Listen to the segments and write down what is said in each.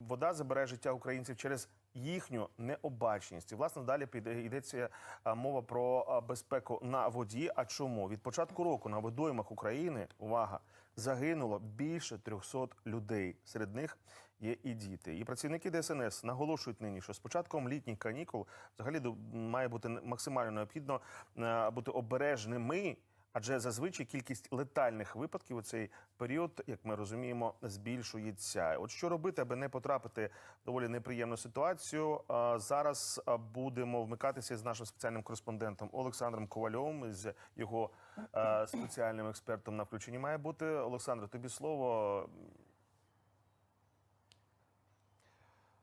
Вода забере життя українців через їхню необачність. І власне далі піде йдеться мова про безпеку на воді. А чому від початку року на водоймах України увага загинуло більше 300 людей. Серед них є і діти. І працівники ДСНС наголошують нині, що з початком літніх канікул взагалі має бути максимально необхідно е, бути обережними. Адже зазвичай кількість летальних випадків у цей період, як ми розуміємо, збільшується. От що робити, аби не потрапити в доволі неприємну ситуацію. Зараз будемо вмикатися з нашим спеціальним кореспондентом Олександром Ковальовим з його е, спеціальним експертом на включенні. Має бути Олександр. Тобі слово.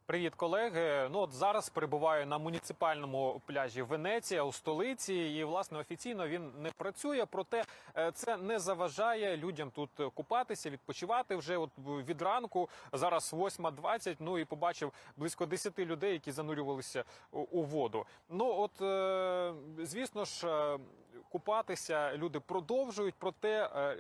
Привіт, колеги. Ну от зараз перебуваю на муніципальному пляжі Венеція у столиці, і власне офіційно він не працює. Проте е, це не заважає людям тут купатися, відпочивати вже от від ранку. Зараз 8.20, Ну і побачив близько 10 людей, які занурювалися у, воду. Ну от е, звісно ж. Купатися люди продовжують, проте е,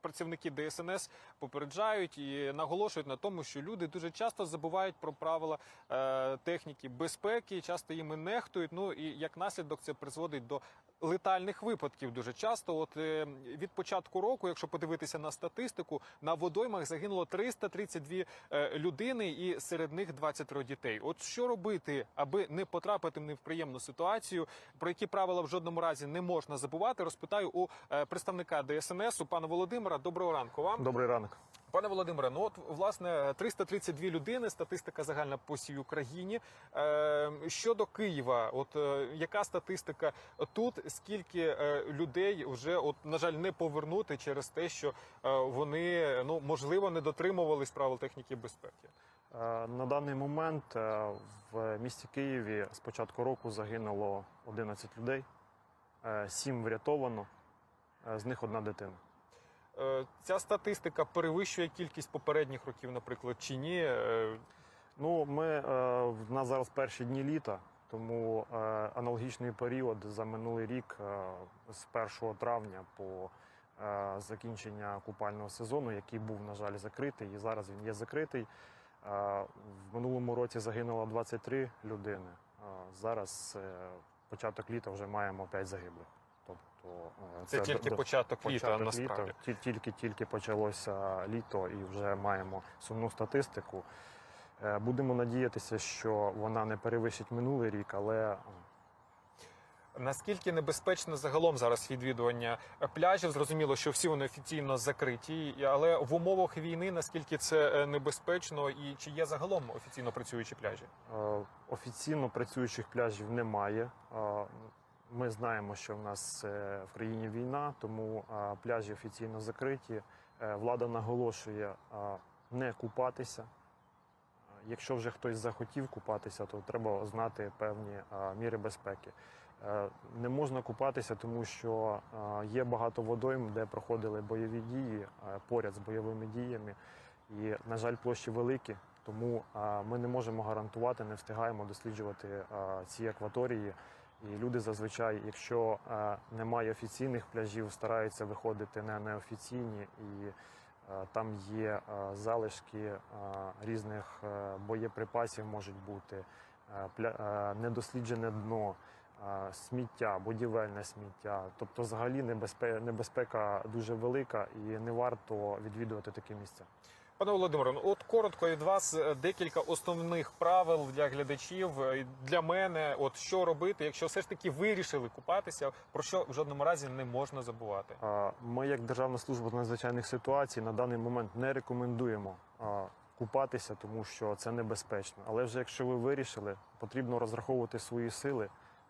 працівники ДСНС попереджають і наголошують на тому, що люди дуже часто забувають про правила е, техніки безпеки, часто їми нехтують. Ну і як наслідок це призводить до летальних випадків. Дуже часто, от е, від початку року, якщо подивитися на статистику, на водоймах загинуло 332 е, людини, і серед них 23 дітей. От що робити, аби не потрапити в неприємну ситуацію, про які правила в жодному разі не можна забувати, розпитаю у е, представника ДСНС, у пана Володимира. Доброго ранку вам. Добрий ранок. Пане Володимире, ну от власне 332 людини, статистика загальна по всій Україні. Е, щодо Києва, от е, яка статистика тут? Скільки людей вже от на жаль не повернути через те, що вони ну можливо не дотримувались правил техніки безпеки? На даний момент в місті Києві з початку року загинуло 11 людей, 7 врятовано, е, з них одна дитина. Е, ця статистика перевищує кількість попередніх років, наприклад, чи ні? Е, Ну, ми е, в нас зараз перші дні літа, тому е, аналогічний період за минулий рік е, з 1 травня по е, закінчення купального сезону, який був, на жаль, закритий, і зараз він є закритий. Е, В минулому році загинуло 23 людини. Е, Зараз е, початок літа вже маємо 5 загиблих. Тобто це, це, тільки до- початок, літа, початок насправді. літа. Ті- Тільки тільки почалося літо і вже маємо сумну статистику. Е, Будемо надіятися, що вона не перевищить минулий рік, але Наскільки небезпечно загалом зараз відвідування пляжів? Зрозуміло, що всі вони офіційно закриті, але в умовах війни наскільки це е, небезпечно і чи є загалом офіційно працюючі пляжі? е, офіційно працюючих пляжів немає. Е, Ми знаємо, що в нас е, в країні війна, тому е, пляжі офіційно закриті. Е, Влада наголошує е, не купатися. Е, Якщо вже хтось захотів купатися, то треба знати певні е, міри безпеки. Е, Не можна купатися, тому що е, є багато водойм, де проходили бойові дії е, поряд з бойовими діями. І, на жаль, площі великі, тому ми не можемо гарантувати, не встигаємо досліджувати ці акваторії. І люди зазвичай, якщо немає офіційних пляжів, стараються виходити на неофіційні, і там є залишки різних боєприпасів, можуть бути недосліджене дно, сміття, будівельне сміття. Тобто, взагалі небезпека, небезпека дуже велика і не варто відвідувати такі місця. Пане Володимире, ну от коротко від вас е, декілька основних правил для глядачів е, для мене. От що робити, якщо все ж таки вирішили купатися, про що в жодному разі не можна забувати. Ми, як Державна служба з надзвичайних ситуацій, на даний момент не рекомендуємо купатися, тому що це небезпечно. Але вже якщо ви вирішили, потрібно розраховувати свої сили,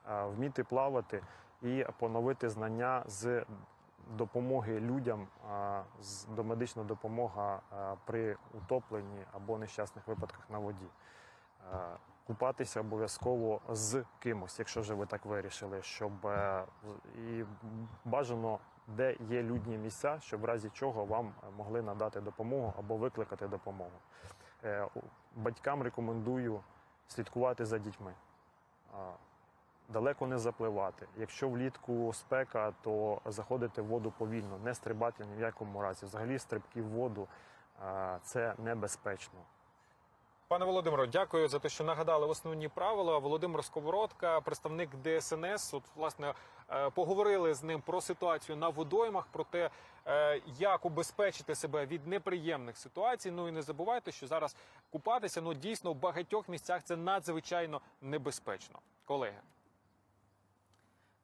вміти плавати і поновити знання з допомоги людям, а, з домедична допомога при утопленні або нещасних випадках на воді. Е, Купатися обов'язково з кимось, якщо вже ви так вирішили, щоб е, і бажано, де є людні місця, щоб в разі чого вам могли надати допомогу або викликати допомогу. Е, Батькам рекомендую слідкувати за дітьми. Далеко не запливати. Якщо влітку спека, то заходити в воду повільно, не стрибати ні в якому разі. Взагалі стрибки в воду це небезпечно. Пане Володимиро, дякую за те, що нагадали основні правила. Володимир Сковородка, представник ДСНС. От власне е, поговорили з ним про ситуацію на водоймах, про те, е, як убезпечити себе від неприємних ситуацій. Ну і не забувайте, що зараз купатися ну дійсно в багатьох місцях це надзвичайно небезпечно. Колеги.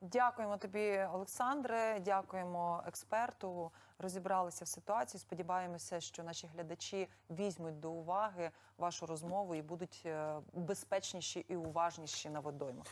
Дякуємо тобі, Олександре. Дякуємо експерту. Розібралися в ситуації. Сподіваємося, що наші глядачі візьмуть до уваги вашу розмову і будуть е, безпечніші і уважніші на водоймах.